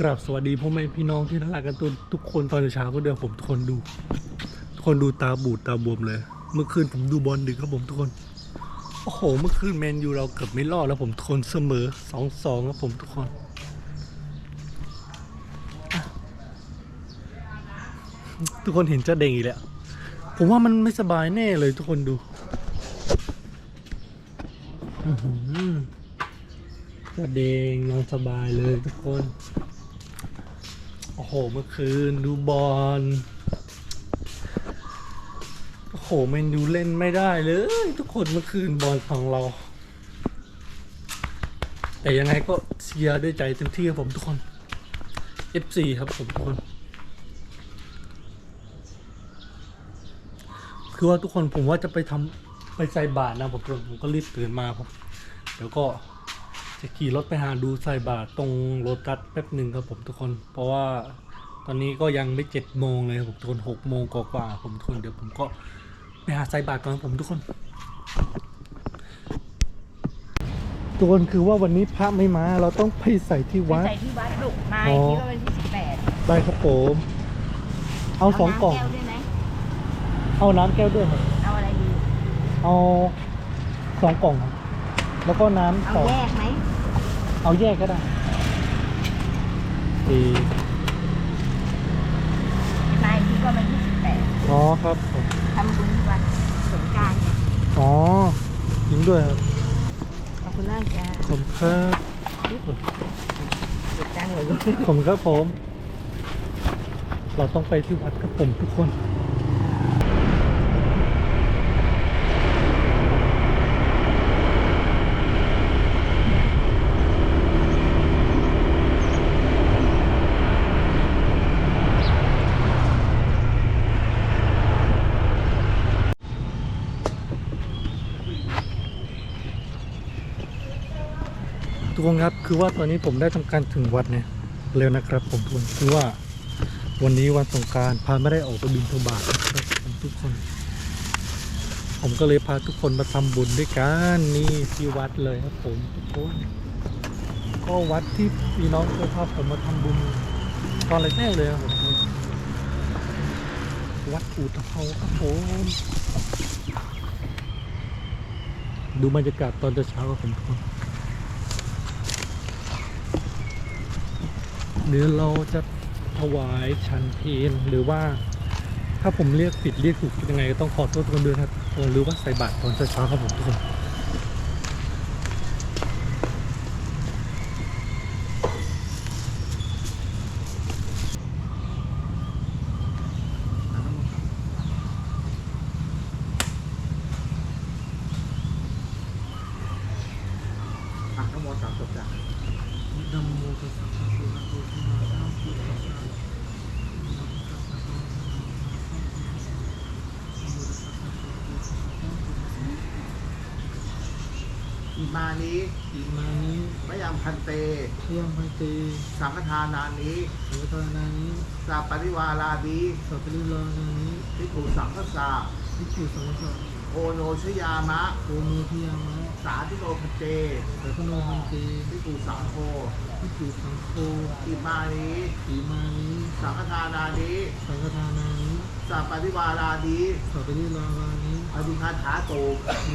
กราบสวัสดีพ่อแม่พี่น้องที่รักกันทุกทุกคนตอนเช้าก็เดี๋ยวผมทุกคนดู ทุกคนดูตาบูดตาบวมเลย เมื่อคืนผมดูบอลดึกครับผมทุกคน โอ้โห เมื่อคืนแมนยูเราเกือบไม่รอดแล้วผมทนเสมอสองสองครับผมทุกคนทุกคนเห็นเจ้าเด้งอีกแล้ว ผมว่ามันไม่สบายแน่เลยทุกคนดูเจ้าเด้งนอนสบายเลยทุกคน โอ้โหเมื่อคืนดูบอลโอ้โหแมนยูเล่นไม่ได้เลย ทุกคนเมื่อคืนบอลของเรา แต่ยังไงก็เชียร์ด้วยใจเต็มที่ครับผมทุกคน FC ครับผมทุกคนคือว่าทุกคนผมว่าจะไปทำไปใส่บาตรนะผมผมก็รีบตื่นมาผมเดี๋ยวก็ จะขี่รถไปหาดูใส่บาตรตรงโรตัสแป๊บหนึ่งครับผมทุกคน เพราะว่าตอนนี้ก็ยังไม่เจ็ดโมงเลยครับผมทุกคนหกโมงกว่าๆผมทุกคนเดี๋ยวผมก็ไปหาใส่บาตรก่อนครับผมทุกคนทุกคนคือว่าวันนี้พระไม่มาเราต้องไปใส่ที่วัด ใส่ที่วัดลูกไม้อ๋อที่ว่าวันที่สิบแปดได้ครับผมเอาสองกล่องแก้วด้วยไหมเอาน้ำแก้วด้วยครับเอาอะไรดีเอาสองกล่องครับแล้วก็น้ำเอาสองแยกไหม เอาแยกก็ได้ดีไม้ที่ว่าวันที่สิบแปดอ๋อครับผมทำบุญที่วัดสงกรารเนี่ยอ๋อจริงด้วยครับขอบคุณมากจ้าผมครับเด็ดจังเลยลูกผมครับผม เราต้องไปที่วัดครับผมทุกคน กคนครับคือว่าตอนนี้ผมได้ทำการถึงวัดเนี่ยเร็วนะครับ ผมทุกคนคือว่าวันนี้วันสงการพาไม่ได้ออกไปบินทบาทนะครับทุกคน ผมก็เลยพาทุกคนมาทำบุญด้วยกันนี่ที่วัดเลยครับผมทุกคนก็วัดที่พี่น้องเคยพาผมมาทำบุญตอนแรกๆเลยครับผมวัดอู่ตะเภาครับผมดูบรรยากาศตอนเช้าครับผมทุกคน หรือเราจะถวายชันเพลหรือว่า ถ้าผมเรียกผิดเรียกถูกยังไงก็ต้องขอโทษทุกคนด้วยครับหรือว่าใส่บาตรตอนเช้าๆครับผมทุกคนนะโมตัสสะ นะโมตัสสะภะคะวะโตอะระหะโตสัมมาสัมพุทธัสสะอิมานิอิมานิมะยังพันเตเที่ยงพันเตสังฆทานานิสังฆทานานิสัพปริวาราดีสัพพะริลานานิทิฏฐุสังฆสาวิจุสังฆะ โอโนชยามะ โอโนทิยามะสาธิโลพันเตสัพพโนพันเตทิฏฐุสังโฆวิจุสังโฆอิมานิอิมานิสังฆทานานิสังฆทานานิสัพปริวาราดีสัพพะริลานานิอธิคาถาโต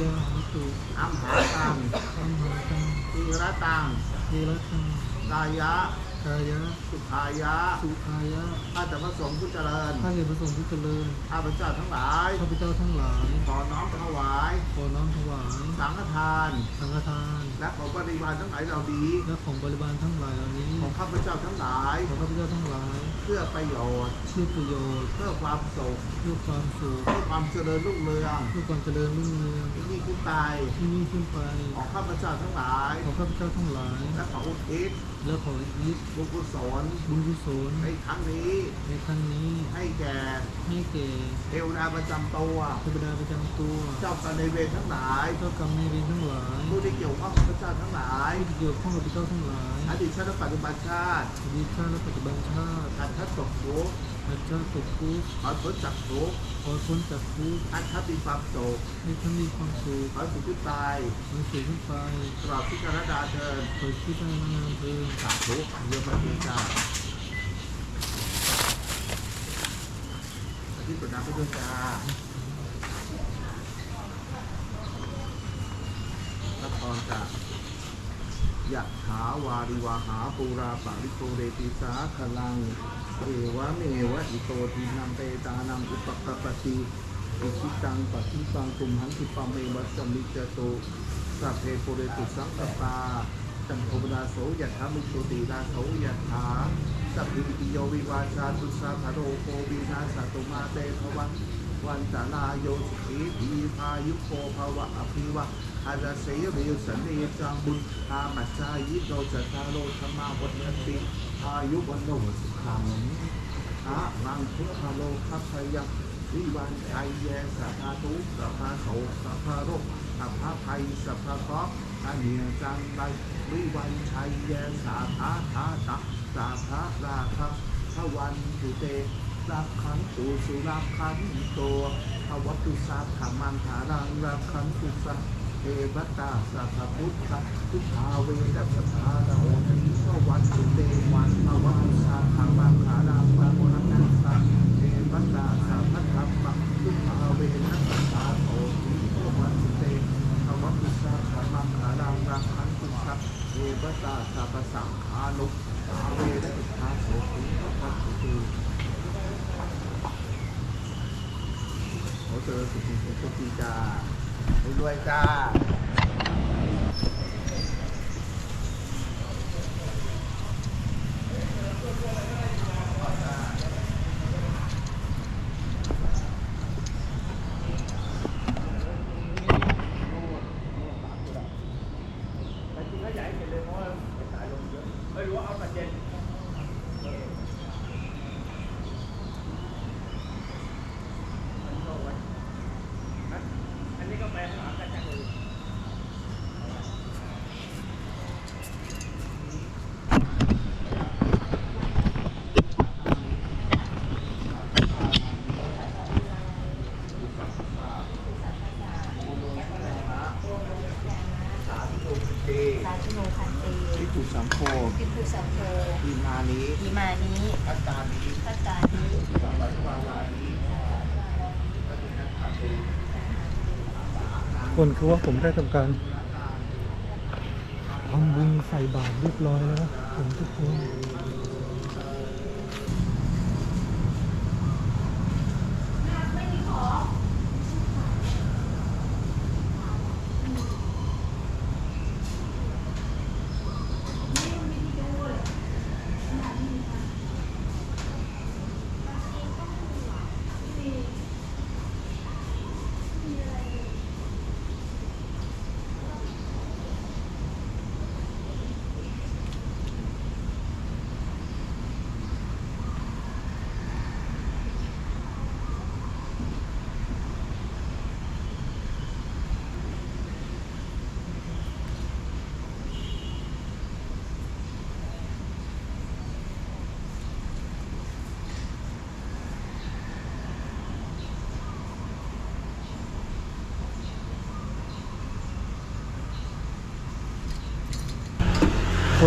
ยะหัตุอัมหาตังอัมหังตังทีระตังเทระตังกายะ กายะ สุขายะสุขายะข้าแต่พระสงฆ์ผู้เจริญข้าแต่พระสงฆ์ผู้เจริญข้าพเจ้าทั้งหลายข้าพเจ้าทั้งหลายขอน้อมถวายขอน้อมถวาย สังฆทาน สังฆทาน และของบริวารทั้งหลายเหล่านี้และของบริบาลทั้งหลายเหล่านี้ ของข้าพเจ้าทั้งหลาย ขอข้าพเจ้าทั้งหลาย เพื่อประโยชน์ เพื่อประโยชน์ เพื่อความสุข เพื่อความสุข เพื่อความเจริญรุ่งเรือง เพื่อความเจริญรุ่งเรืองที่นี่ขึ้นไปที่นี่ขึ้นไป ของข้าพเจ้าทั้งหลาย ขอข้าพเจ้าทั้งหลาย และขออุทิศและขอยึดบุญกุศลบุญกุศลในครั้งนี้ ในครั้งนี้ ให้แก่ให้แก่เทวดาประจำตัวเทวดาประจำตัว เจ้ากรรมนายเวรทั้งหลาย เจ้ากรรมนายเวรทั้งหลายผู้ที่เกี่ยวข้องกับพระเจ้าทั้งหลายผู้ที่เกี่ยวข้องกับพระเจ้าทั้งหลาย อดีตชาติและปัจจุบันชาติ อดีตชาติและปัจจุบันชาติการทัดตกทุกข์ท พระเจ้าตกทุกข์ขอพ้นจากทุกข์ขอพ้นจากทุกข์ให้ท่านมีความสุขให้ท่านมีความสุขขอสุขขึ้นไปขอสูงขึ้นไปตลอดที่กรดาเดินขอคิดได้นานๆเถิดสาธุเยอะมากเลยจ้าที่ประดับไปด้วยจ้าละครจ้ายะถาวาริวาหาปูราปาริโกเรติสาขลัง เอวะเมวะอิโตทินังเปตานังอุปกปปติอิชิตังปฏิปังตุมหันติปังเมวัสมิจโตสัพเพโปเรตุสังกปาจันโทปนาโสยะถามุโชตินาโสยะถาสัพพิติโยวิวาชาตุสาภโรโควินาสตุมาเตภวันวันตาลาโยสุขีทีพายุโกภาวะอภิวะอาจาเสยริสันเนจังบุญอามัจจายิโนจัตตาโลธรรมาวันเนติอายุวันโนสุ ขังอามังคุขโลคัพยังวิวันชัยแยสัพพาทุสัพพาโสสัพพาโรคสัพพาภัยสัพพาเคราะห์อันเนียจังไรวิวันชัยแยสัพพาทาตะสัพพาราคัพวันตุเตรักขันตุสุรักขันตัวภวัตุสัพพมังหารังรักขันตุสัพ เทวตาสัพพุทธทุกขาเวรสัพพาราโอทิสวันตุเตวันภาวัตุสัพพมังหารังรักขันตุสัพเทวตาสัพพธรรมทุกขาเวรสัพพาโอทิสวันตุเตภาวัตุสัพพมังหารังรักขันตุสัพเทวตาสัพสังขานุขาเวรสัพพาโอทิสวันตุเตขอเจอสุขสุขสุขีจ้า รวยๆจ้า สาธุเตสาธุโนพันเตทิฏฐุสังโฆพิพุสังโฆอิมานิอิมานิพัตตานิพัตตานิสัมปัสวาวานิปฏินัขาเต คนคือว่าผมได้ทำการทำบุญใส่บาตรเรียบร้อยแล้วผมทุกคน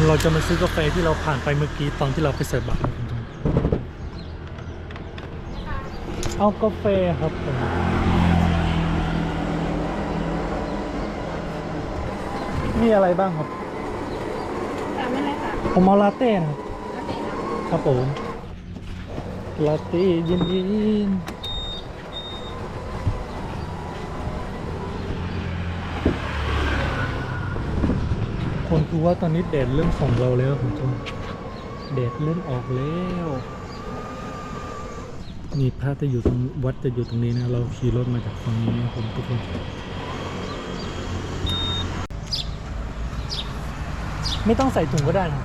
คนเราจะมาซื้อกาแฟที่เราผ่านไปเมื่อกี้ตอนที่เราไปใส่บาตรนะคุณผู้ชมเอากาแฟครับผมมีอะไรบ้างครับตามนั้นเลยค่ะผมเอาลาเต้นะครับแล้วแต่เราครับผม ลาเต้เย็นเย็นๆ คือว่าตอนนี้แดดเริ่มส่องเราแล้วคุณผู้ชมแดดเริ่มออกแล้วนี่พระจะอยู่ตรงวัดจะอยู่ตรงนี้นะ เราขี่รถมาจากฝั่งนี้นะผมทุกคนไม่ต้องใส่ถุงก็ได้นะ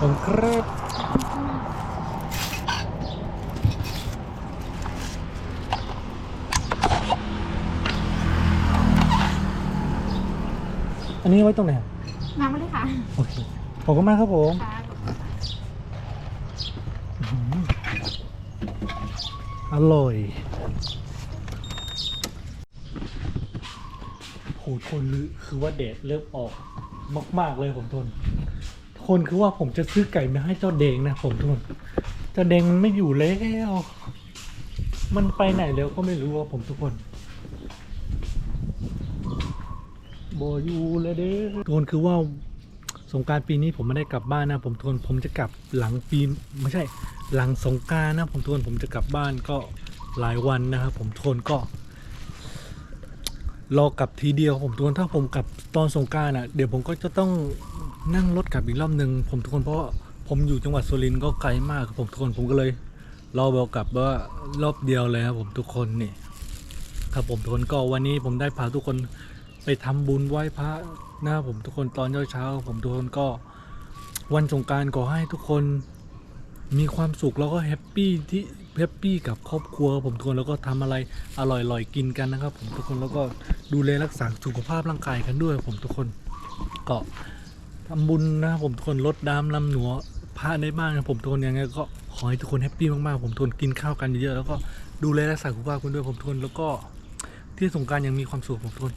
ผมครับ อันนี้ไว้ตรงไหนครับมาไม่ได้ค่ะโอเคขอบคุณมากครับผมค่ะอื้อหืออร่อยโหทนลือคือว่าแดดเริ่มออกมาก ๆ เลยผมทน คนคือว่าผมจะซื้อไก่มาให้เจ้าเดงนะผมทนเจ้าเดงมันไม่อยู่แล้ว มันไปไหนแล้วก็ไม่รู้ว่าผมทุกคน บอยู่เลยเด้อทุกคนคือว่าสงการปีนี้ผมไม่ได้กลับบ้านนะ ผมทวนผมจะกลับหลังปีไม่ใช่หลังสงการนะ ผมทวนผมจะกลับบ้านก็หลายวันนะครับผมทวนก็รอกลับทีเดียวผมทวนถ้าผมกลับตอนสงการอะเดี๋ยวผมก็จะต้องนั่งรถกลับอีกรอบหนึ่งผมทุกคนเพราะผมอยู่จังหวัดสุรินทร์ก็ไกลมากครับผมทุกคนผมก็เลยรอเบลกลับว่ารอบเดียวเลยครับผมทุกคนนี่ครับผมทุกคนก็วันนี้ผมได้พาทุกคน ไปทำบุญไหว้พระนะครับผมทุกคนตอนเช้าๆผมทุกคนก็วันสงการขอให้ทุกคนมีความสุขแล้วก็แฮปปี้ที่แฮปปี้กับครอบครัวผมทุกคนแล้วก็ทำอะไรอร่อยๆกินกันนะครับ ผมทุกคนแล้วก็ดูแลรักษาสุขภาพร่างกายกันด้วย ผมทุกคนก็ทำบุญนะครับผมทุกคนลดดามลำหนัวพระได้บ้างนะผมทุกคนยังไงก็ขอให้ทุกคนแฮปปี้มากๆผมทุกคนกินข้าวกันเยอะๆแล้วก็ดูแลรักษาสุขภาพกันด้วยผมทุกคนแล้วก็ที่สงการยังมีความสุขผมทุกคน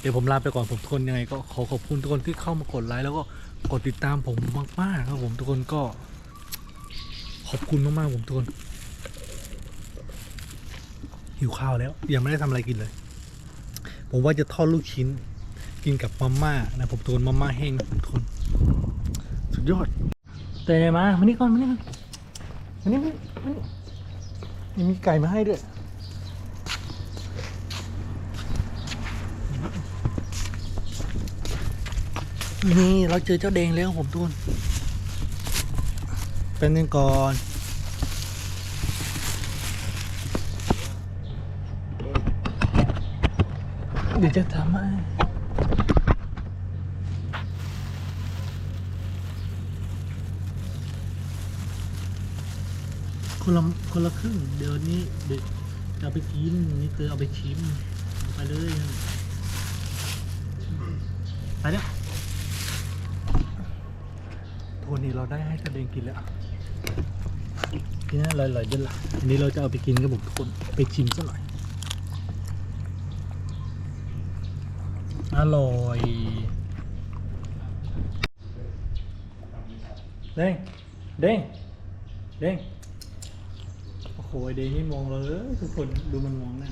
เดี๋ยวผมลาไปก่อนผมทุกคนยังไงก็ขอขอบคุณทุกคนที่เข้ามากดไลค์แล้วก็กดติดตามผมมากๆครับผมทุกคนก็ ขอบคุณมากๆผมทุกคนหิวข้าวแล้วยังไม่ได้ทำอะไรกินเลย ผมว่าจะทอดลูกชิ้น กินกับมาม่านะผมทุกคนมาม่าแห้งนะผมทุกคนสุดยอดแต่ไงมามานี่ก่อนมานี่ก่อนมานี่มานี่มานี่ยังมีไก่มาให้ด้วย นี่เราเจอเจ้าแดงแล้วผมทุนเป็นยังก่อนเดี๋ยวจะทำให้คนละคนละครึ่งเดี๋ยวนี้เด็กจะเอาไปกินนี่คือเอาไปชิมไปเลยไปเนี่ย โทนี่เราได้ให้ทะเลงกินแล้วกินให้อร่อยๆด้วยล่ะอันนี้เราจะเอาไปกินกับผมทุกคนไปชิมซะหน่อย อร่อยเด้งเด้งเด้งโอ้โหเด้งนี่มองเลยทุกคนดูมันมองนะ